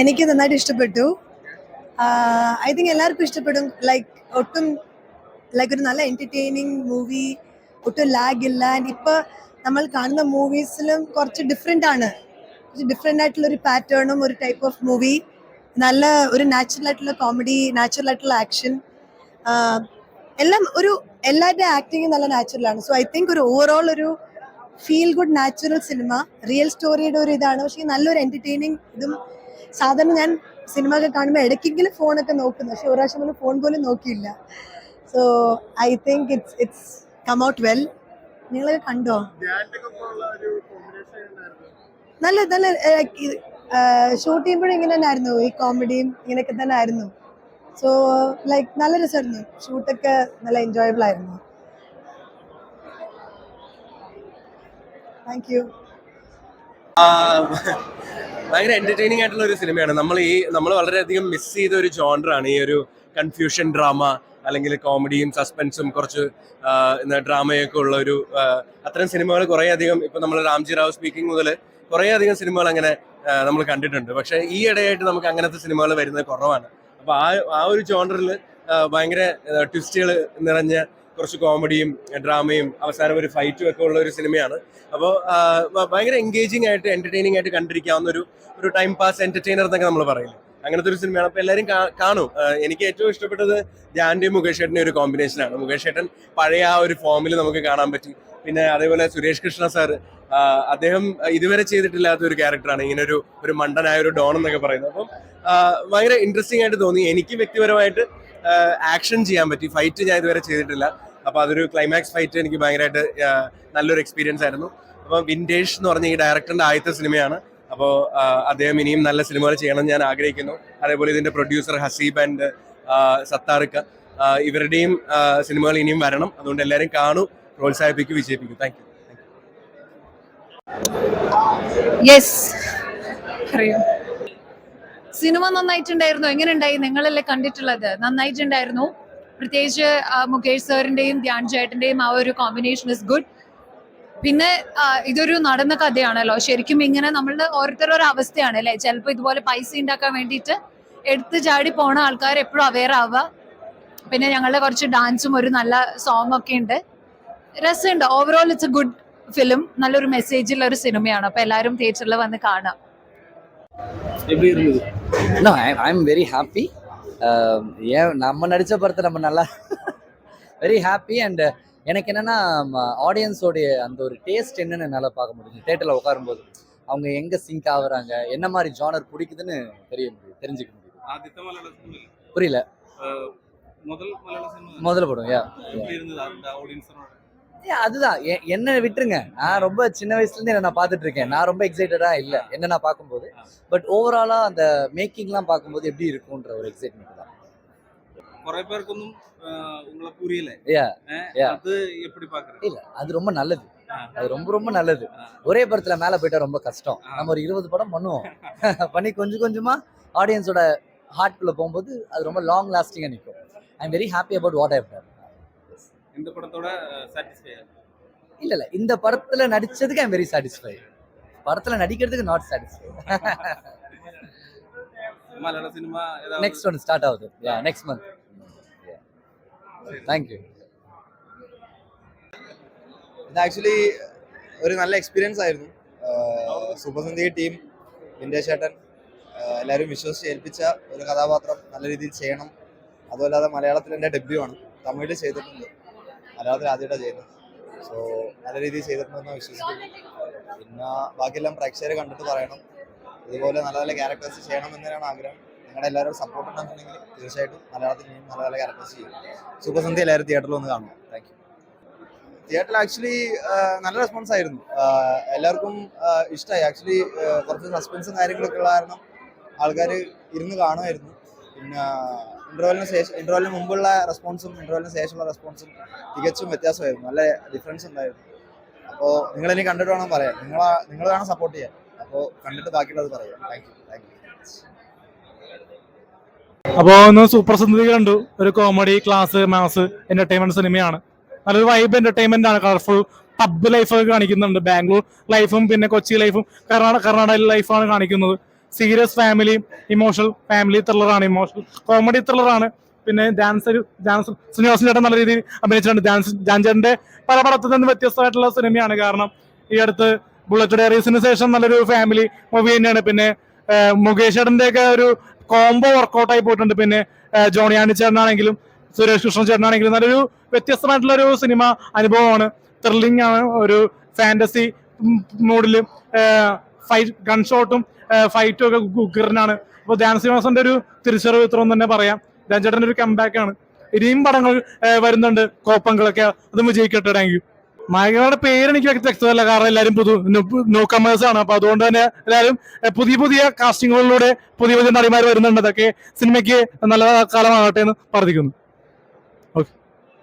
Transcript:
എനിക്ക് നന്നായിട്ട് ഇഷ്ടപ്പെട്ടു. ഐ തിങ്ക് എല്ലാവർക്കും ഇഷ്ടപ്പെടും. ലൈക്ക് ഒട്ടും ലൈക്ക് ഒരു നല്ല എന്റർടൈനിങ് മൂവി ഒട്ടും ലാഗ് ഇല്ല. ആൻഡ് ഇപ്പോൾ നമ്മൾ കാണുന്ന മൂവീസിലും കുറച്ച് ഡിഫറെന്റ് ആണ്. കുറച്ച് ഡിഫറെന്റ് ആയിട്ടുള്ള ഒരു പാറ്റേണും ഒരു ടൈപ്പ് ഓഫ് മൂവി നല്ല ഒരു നാച്ചുറൽ ആയിട്ടുള്ള കോമഡി നാച്ചുറൽ ആയിട്ടുള്ള ആക്ഷൻ എല്ലാം ഒരു എല്ലാവരുടെയും ആക്ടിങ് നല്ല നാച്ചുറൽ ആണ്. സോ ഐ തിങ്ക് ഒരു ഓവറോൾ ഒരു feel good natural cinema real സ്റ്റോറിയുടെ ഒരു ഇതാണ്. പക്ഷേ നല്ലൊരു എന്റർടൈനിങ് ഇതും സാധാരണ ഞാൻ സിനിമ ഒക്കെ കാണുമ്പോൾ ഇടയ്ക്കെങ്കിലും ഫോണൊക്കെ നോക്കുന്നു. പക്ഷെ ഒരു പ്രാവശ്യം പോലും ഫോൺ പോലും നോക്കിയില്ല. So I think it's it's come out well നിങ്ങളൊക്കെ കണ്ടോ? നല്ല നല്ല ഷൂട്ട് ചെയ്യുമ്പോഴും ഇങ്ങനെ തന്നെ ആയിരുന്നു ഈ കോമഡിയും ഇങ്ങനെയൊക്കെ തന്നെ ആയിരുന്നു സോ ലൈക്ക് നല്ല രസമായിരുന്നു. ഷൂട്ടൊക്കെ നല്ല എൻജോയബിൾ ആയിരുന്നു. താങ്ക് യു ഭയങ്കര എന്റർടൈനിങ് ആയിട്ടുള്ള ഒരു സിനിമയാണ് നമ്മൾ ഈ നമ്മൾ വളരെയധികം മിസ് ചെയ്ത ഒരു ജോണറാണ് ഈ ഒരു കൺഫ്യൂഷൻ ഡ്രാമ അല്ലെങ്കിൽ കോമഡിയും സസ്പെൻസും കുറച്ച് ഡ്രാമയൊക്കെ ഉള്ള ഒരു അത്തരം സിനിമകൾ കുറേ അധികം ഇപ്പൊ നമ്മൾ രാംജി റാവ് സ്പീക്കിംഗ് മുതൽ കുറേ അധികം സിനിമകൾ അങ്ങനെ നമ്മൾ കണ്ടിട്ടുണ്ട്. പക്ഷേ ഈ ഇടയായിട്ട് നമുക്ക് അങ്ങനത്തെ സിനിമകൾ വരുന്നത് കുറവാണ്. അപ്പോൾ ആ ആ ഒരു ജോണറിൽ ഭയങ്കര ട്വിസ്റ്റുകൾ നിറഞ്ഞ കുറച്ച് കോമഡിയും ഡ്രാമയും അവസാനം ഒരു ഫൈറ്റും ഒക്കെ ഉള്ള ഒരു സിനിമയാണ് അപ്പോൾ ഭയങ്കര എൻഗേജിങ് ആയിട്ട് എന്റർടൈനിങ് ആയിട്ട് കണ്ടിരിക്കാവുന്ന ഒരു ഒരു ടൈം പാസ് എന്റർടൈനർ എന്നൊക്കെ നമ്മൾ പറയില്ല. അങ്ങനത്തെ ഒരു സിനിമയാണ് അപ്പോൾ എല്ലാവരും കാണും. എനിക്ക് ഏറ്റവും ഇഷ്ടപ്പെട്ടത് ധ്യാന്റെയും മുകേഷ് ഏട്ടന്റെ ഒരു കോമ്പിനേഷനാണ് മുകേഷ് ഏട്ടൻ പഴയ ആ ഒരു ഫോമിൽ നമുക്ക് കാണാൻ പറ്റി. പിന്നെ അതേപോലെ സുരേഷ് കൃഷ്ണ സാർ അദ്ദേഹം ഇതുവരെ ചെയ്തിട്ടില്ലാത്ത ഒരു ക്യാരക്ടറാണ് ഇങ്ങനെ ഒരു ഒരു മണ്ടനായ ഒരു ഡോൺ എന്നൊക്കെ പറയുന്നത്. അപ്പം ഭയങ്കര ഇൻട്രസ്റ്റിംഗ് ആയിട്ട് തോന്നി. എനിക്ക് വ്യക്തിപരമായിട്ട് ആക്ഷൻ ചെയ്യാൻ പറ്റി. ഫൈറ്റ് ഞാൻ ഇതുവരെ ചെയ്തിട്ടില്ല. അപ്പോൾ അതൊരു ക്ലൈമാക്സ് ഫൈറ്റ് എനിക്ക് ഭയങ്കരമായിട്ട് നല്ലൊരു എക്സ്പീരിയൻസ് ആയിരുന്നു. അപ്പോൾ വിന്റേജ് എന്ന് പറഞ്ഞ ഈ ഡയറക്ടറിന്റെ ആദ്യത്തെ സിനിമയാണ്. അപ്പോൾ അദ്ദേഹം ഇനിയും നല്ല സിനിമകൾ ചെയ്യണമെന്ന് ഞാൻ ആഗ്രഹിക്കുന്നു. അതേപോലെ ഇതിന്റെ പ്രൊഡ്യൂസർ ഹസീബ് ആൻഡ് സത്താറിക്ക ഇവരുടെയും സിനിമകൾ ഇനിയും വരണം. അതുകൊണ്ട് എല്ലാവരും കാണൂ പ്രോത്സാഹിപ്പിക്കും വിജയിപ്പിക്കും. താങ്ക് യു യെസ് സിനിമ നന്നായിട്ടുണ്ടായിരുന്നു? എങ്ങനെ ഉണ്ടായി നിങ്ങളല്ലേ കണ്ടിട്ടുള്ളത്? നന്നായിട്ടുണ്ടായിരുന്നു? പ്രത്യേകിച്ച് മുകേഷ് സാറിന്റെയും ധ്യാൻ ചേട്ടന്റെയും ആ ഒരു കോമ്പിനേഷൻ ഇസ് ഗുഡ് പിന്നെ ഇതൊരു നടന്ന കഥയാണല്ലോ. ശരിക്കും ഇങ്ങനെ നമ്മൾ ഓരോരുത്തരുടെ ഒരു അവസ്ഥയാണ് അല്ലേ? ചിലപ്പോൾ ഇതുപോലെ പൈസ ഉണ്ടാക്കാൻ വേണ്ടിയിട്ട് എടുത്ത് ചാടി പോണ ആൾക്കാർ എപ്പോഴും അവെയർ ആവുക. പിന്നെ ഞങ്ങളുടെ കുറച്ച് ഡാൻസും ഒരു നല്ല സോങ് ഒക്കെ ഉണ്ട്. രസമുണ്ട്. Overall it's a good film നല്ലൊരു മെസ്സേജുള്ള ഒരു സിനിമയാണ് അപ്പൊ എല്ലാവരും തിയേറ്ററിൽ വന്ന് കാണാം. No, I, I'm very happy. ஏன் நம்ம நடித்த படத்தை நம்ம நல்லா வெரி ஹாப்பி அண்டு எனக்கு என்னென்னா ஆடியன்ஸோடைய அந்த ஒரு டேஸ்ட் என்னென்னு என்னால் பார்க்க முடியுது. தேட்டரில் உட்காரும்போது அவங்க எங்கே சிங்க் ஆகுறாங்க என்ன மாதிரி ஜானர் பிடிக்குதுன்னு தெரிய முடியும் தெரிஞ்சுக்க முடியும் புரியல. முதல் படம் யா எப்படி இருந்தது அந்த ஆடியன்ஸோட ஏன் அதுதான் எ- என்ன விட்டுருங்க நான் ரொம்ப சின்ன வயசுலேருந்து என்ன நான் பார்த்துட்டு இருக்கேன் நான் ரொம்ப எக்ஸைட்டடாக இல்லை என்ன நான் பார்க்கும்போது பட் ஓவராலாக அந்த மேக்கிங்லாம் பார்க்கும்போது எப்படி இருக்குன்ற ஒரு எக்ஸைட்மெண்ட் தான் കുറെ പേർക്കൊന്നും ആ, ഉങ്ങളെ പുരിയല്ലേ Yeah, yeah. അത് எப்படி பாக்குறேன் இல்ல அது ரொம்ப நல்லது ஆ. அது ரொம்ப ரொம்ப நல்லது ஆ. ஒரே படத்துல மேல போயிட்டா ரொம்ப கஷ்டம் ஆ. நம்ம ஒரு இருபது படம் பண்ணுவோம் பண்ணி கொஞ்சம் கொஞ்சமா ஆடியன்ஸோட ஹார்ட்குள்ள போகும்போது அது ரொம்ப லாங் லாஸ்டிங்கா நிற்கும் I am very happy about what I done இந்த படத்தோட சாட்டிஸ்ஃபை இல்ல இல்ல. இந்த படத்துல நடிச்சதுக்கு ஐம் வெரி சாட்டிஸ்ஃபை படத்துல நடிக்கிறதுக்கு நாட் சாட்டிஸ்ஃபை மலையாள சினிமா நெக்ஸ்ட் ஒன் ஸ்டார்ட் ஆகுது. யா நெக்ஸ்ட் மந்த் താങ്ക് இது ആക്ച്വലി ஒரு நல்ல എക്സ്പീരിയൻസ് ആയിരുന്നു സുഭസന്ധി ടീം വിന്ധ്യശേട്ടൻ എല്ലാവരും വിശ്വസിച്ച് ഏൽപ്പിച്ച ഒരു കഥാപാത്രം നല്ല രീതിയിൽ ചെയ്യണം. അതുമല്ലാതെ മലയാളത്തിൽ എന്റെ ഡെബ്യൂ ആണ്. തമിഴിൽ ചെയ്തിട്ടുണ്ട്. മലയാളത്തിൽ ആദ്യമായിട്ടാണ് ചെയ്യുന്നത്. സോ നല്ല രീതിയിൽ ചെയ്തിട്ടുണ്ടെന്ന് വിശ്വസിക്കുന്നു. പിന്നെ ബാക്കിയെല്ലാം പ്രേക്ഷകരെ കണ്ടിട്ട് പറയണം. ഇതുപോലെ നല്ല നല്ല ക്യാരക്ടേഴ്സ് ചെയ്യണം എന്നതിനാണ് ആഗ്രഹം. നിങ്ങളുടെ എല്ലാവരും സപ്പോർട്ട് ഉണ്ടെന്നുണ്ടെങ്കിൽ തീർച്ചയായിട്ടും മലയാളത്തിൽ നല്ല നല്ല ക്യാരക്ടേഴ്സ് ചെയ്യും. സുഖസന്ധി എല്ലാവരും തിയേറ്ററിൽ ഒന്ന് കാണും. താങ്ക് യു തിയേറ്ററിൽ ആക്ച്വലി നല്ല റെസ്പോൺസ് ആയിരുന്നു. എല്ലാവർക്കും ഇഷ്ടമായി ആക്ച്വലി കുറച്ച് സസ്പെൻസും കാര്യങ്ങളൊക്കെ ഉള്ള കാരണം ആൾക്കാർ ഇരുന്ന് കാണുമായിരുന്നു. പിന്നെ ഇന്റർവെലിന് ശേഷം ഇന്റർവെലിന് മുമ്പുള്ള റെസ്പോൺസും ഇന്റർവെലിന് ശേഷമുള്ള റെസ്പോൺസും തികച്ചും വ്യത്യാസമായിരുന്നു. നല്ല ഡിഫറൻസ് ഉണ്ടായിരുന്നു. അപ്പോൾ നിങ്ങൾ ഇനി കണ്ടിട്ട് വേണം പറയാം നിങ്ങൾ നിങ്ങൾ വേണം സപ്പോർട്ട് ചെയ്യാൻ. അപ്പോൾ കണ്ടിട്ട് ബാക്കിയുള്ളത് പറയാം. താങ്ക് യു താങ്ക് യു അപ്പോൾ ഒന്ന് സൂപ്പർ സന്ധ്യ കണ്ടു. ഒരു കോമഡി ക്ലാസ് മാസ് എന്റർടൈൻമെന്റ് സിനിമയാണ് നല്ലൊരു വൈബ് എന്റർടൈൻമെന്റ് ആണ്. കളർഫുൾ പബ് ലൈഫ് ഒക്കെ കാണിക്കുന്നുണ്ട്. ബാംഗ്ലൂർ ലൈഫും പിന്നെ കൊച്ചി ലൈഫും കർണാടക കർണാടക ലൈഫാണ് കാണിക്കുന്നത്. സീരിയസ് ഫാമിലി ഇമോഷണൽ ഫാമിലി ത്രില്ലറാണ് ഇമോഷണൽ കോമഡി ത്രില്ലറാണ്. പിന്നെ ഡാൻസർ ഡാൻസർ ശ്രീനിവാസൻ ചേട്ടൻ നല്ല രീതിയിൽ അഭിനയിച്ചിട്ടുണ്ട്. ഡാൻസ് ചേട്ടന്റെ പല പടത്തിൽ നിന്ന് വ്യത്യസ്തമായിട്ടുള്ള സിനിമയാണ്. കാരണം ഈ അടുത്ത് ബുള്ളറ്റ് ഡയറീസിന് ശേഷം നല്ലൊരു ഫാമിലി മൂവി തന്നെയാണ്. പിന്നെ മുകേഷ് ചേട്ടന്റെ ഒക്കെ ഒരു കോംബോ വർക്കൗട്ട് ആയി പോയിട്ടുണ്ട്. പിന്നെ ജോണി ആണി ചേട്ടനാണെങ്കിലും സുരേഷ് കൃഷ്ണൻ ചേട്ടനാണെങ്കിലും നല്ലൊരു വ്യത്യസ്തമായിട്ടുള്ള ഒരു സിനിമ അനുഭവമാണ്. ത്രില്ലിംഗ് ആണ്. ഒരു ഫാന്റസി മൂഡിൽ ഫൈറ്റ് ഗൺ ഷോട്ടും ഫൈറ്റും ഒക്കെ കുക്കറിനാണ് അപ്പോൾ ധ്യാൻ ശ്രീനിവാസന്റെ ഒരു തിരിച്ചറിവ് ഇത്രയും തന്നെ പറയാം. ധ്യാൻ ചേട്ടന്റെ ഒരു കംബാക്ക് ആണ്. ഇനിയും പടങ്ങൾ വരുന്നുണ്ട്. കോപ്പങ്ങളൊക്കെ അതും വിജയിക്കട്ടെ. താങ്ക് യു മായകളുടെ പേര് എനിക്ക് വ്യക്തമല്ല. കാരണം എല്ലാവരും പുതു ന്യൂ കമേഴ്സ് ആണ്. അപ്പൊ അതുകൊണ്ട് തന്നെ എല്ലാവരും പുതിയ പുതിയ കാസ്റ്റിങ്ങുകളിലൂടെ പുതിയ പുതിയ നടിമാർ വരുന്നുണ്ട്. അതൊക്കെ സിനിമയ്ക്ക് നല്ല കാലമാകട്ടെ എന്ന് പ്രാർത്ഥിക്കുന്നു.